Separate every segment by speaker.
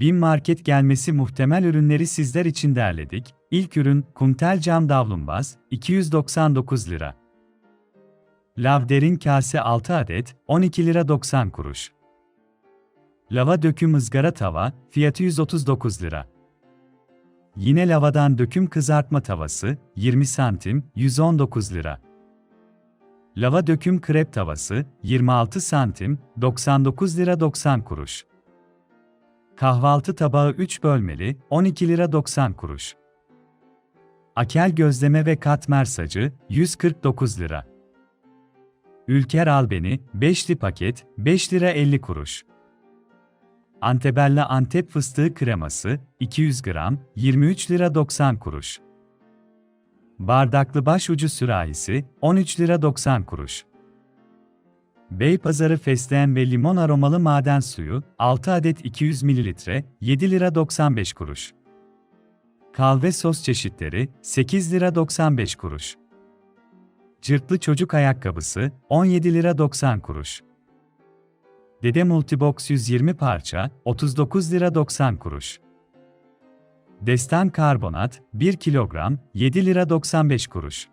Speaker 1: Bin market gelmesi muhtemel ürünleri sizler için derledik. İlk ürün, kumtel cam davlumbaz, 299 lira. Lav derin kase 6 adet, 12 lira 90 kuruş. Lava döküm ızgara tava, fiyatı 139 lira. Yine lavadan döküm kızartma tavası, 20 santim, 119 lira. Lava döküm krep tavası, 26 santim, 99 lira 90 kuruş. Kahvaltı tabağı 3 bölmeli, 12 lira 90 kuruş. Akel gözleme ve katmer sacı, 149 lira. Ülker Albeni, 5'li paket, 5 lira 50 kuruş. Antebella Antep fıstığı kreması, 200 gram, 23 lira 90 kuruş. Bardaklı başucu sürahisi, 13 lira 90 kuruş. Beypazarı fesleğen ve limon aromalı maden suyu, 6 adet 200 ml, 7 lira 95 kuruş. Kahve sos çeşitleri, 8 lira 95 kuruş. Cırtlı çocuk ayakkabısı, 17 lira 90 kuruş. Dede Multibox 120 parça, 39 lira 90 kuruş. Destan karbonat, 1 kilogram, 7 lira 95 kuruş.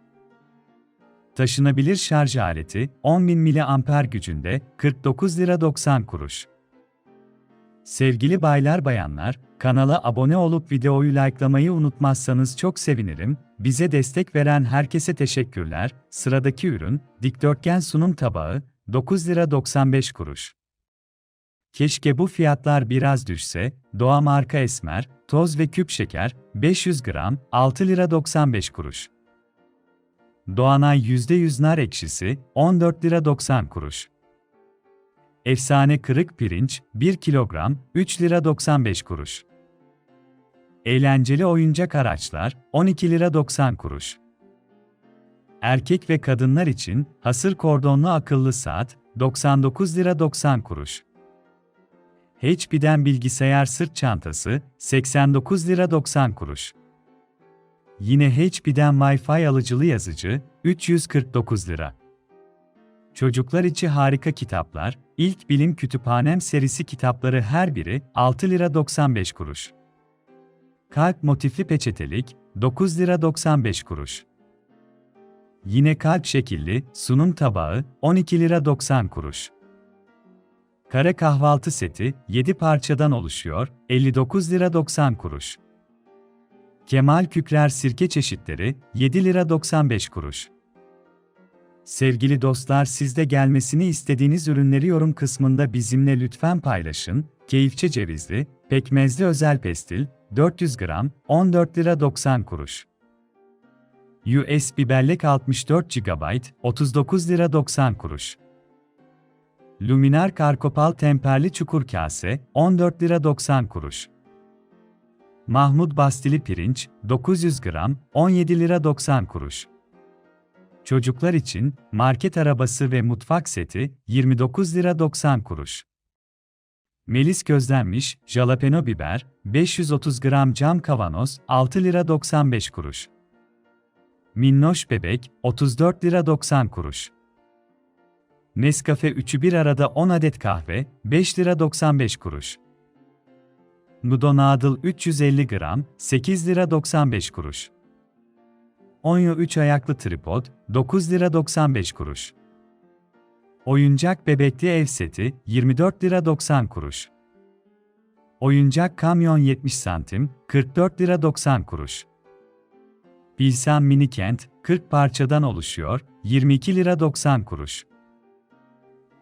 Speaker 1: Taşınabilir şarj aleti, 10.000 mAh gücünde, 49 lira 90 kuruş. Sevgili baylar bayanlar, kanala abone olup videoyu likelamayı unutmazsanız çok sevinirim. Bize destek veren herkese teşekkürler. Sıradaki ürün, dikdörtgen sunum tabağı, 9 lira 95 kuruş. Keşke bu fiyatlar biraz düşse, Doğa marka esmer, toz ve küp şeker, 500 gram, 6 lira 95 kuruş. Doğanay %100 nar ekşisi, 14 lira 90 kuruş. Efsane kırık pirinç, 1 kilogram, 3 lira 95 kuruş. Eğlenceli oyuncak araçlar, 12 lira 90 kuruş. Erkek ve kadınlar için hasır kordonlu akıllı saat, 99 lira 90 kuruş. HP'den bilgisayar sırt çantası, 89 lira 90 kuruş. Yine HP'den Wi-Fi alıcılı yazıcı, 349 lira. Çocuklar için harika kitaplar, İlk Bilim Kütüphanem serisi kitapları her biri 6 lira 95 kuruş. Kalp motifli peçetelik, 9 lira 95 kuruş. Yine kalp şekilli, sunum tabağı, 12 lira 90 kuruş. Kare kahvaltı seti, 7 parçadan oluşuyor, 59 lira 90 kuruş. Kemal Kükrer sirke çeşitleri, 7 lira 95 kuruş. Sevgili dostlar sizde gelmesini istediğiniz ürünleri yorum kısmında bizimle lütfen paylaşın. Keyifçe cevizli, pekmezli özel pestil, 400 gram, 14 lira 90 kuruş. USB bellek 64 GB, 39 lira 90 kuruş. Luminar Karkopal temperli çukur kase, 14 lira 90 kuruş. Mahmut Bastili pirinç, 900 gram, 17 lira 90 kuruş. Çocuklar için market arabası ve mutfak seti 29 lira 90 kuruş. Melis közlenmiş jalapeno biber 530 gram cam kavanoz 6 lira 95 kuruş. Minnoş bebek 34 lira 90 kuruş. Nescafe 3'ü bir arada 10 adet kahve 5 lira 95 kuruş. Nudo Nadıl 350 gram 8 lira 95 kuruş. Onyo 3 ayaklı tripod, 9 lira 95 kuruş. Oyuncak bebekli ev seti, 24 lira 90 kuruş. Oyuncak kamyon 70 santim, 44 lira 90 kuruş. Bilsem mini kent, 40 parçadan oluşuyor, 22 lira 90 kuruş.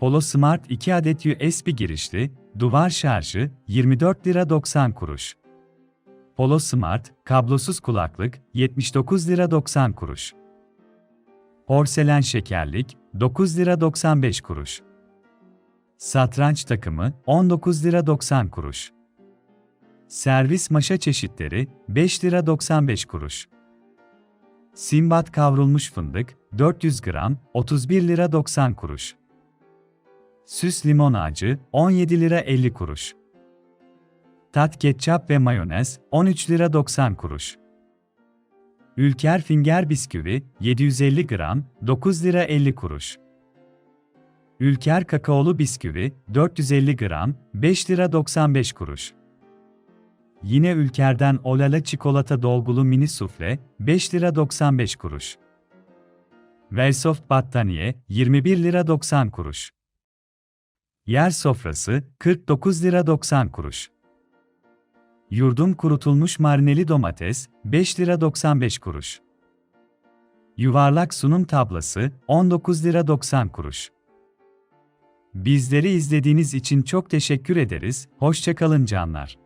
Speaker 1: Polo Smart 2 adet USB girişli, duvar şarjı, 24 lira 90 kuruş. Polo Smart, kablosuz kulaklık, 79 lira 90 kuruş. Porselen şekerlik, 9 lira 95 kuruş. Satranç takımı, 19 lira 90 kuruş. Servis maşa çeşitleri, 5 lira 95 kuruş. Simbat kavrulmuş fındık, 400 gram, 31 lira 90 kuruş. Süs limon ağacı, 17 lira 50 kuruş. Tat ketçap ve mayonez 13 lira 90 kuruş. Ülker Finger bisküvi 750 gram 9 lira 50 kuruş. Ülker kakaolu bisküvi 450 gram 5 lira 95 kuruş. Yine Ülker'den Olala çikolata dolgulu mini sufle, 5 lira 95 kuruş. Velsoft battaniye, 21 lira 90 kuruş. Yer sofrası, 49 lira 90 kuruş. Yurdum kurutulmuş marineli domates, 5 lira 95 kuruş. Yuvarlak sunum tablası, 19 lira 90 kuruş. Bizleri izlediğiniz için çok teşekkür ederiz, hoşçakalın canlar.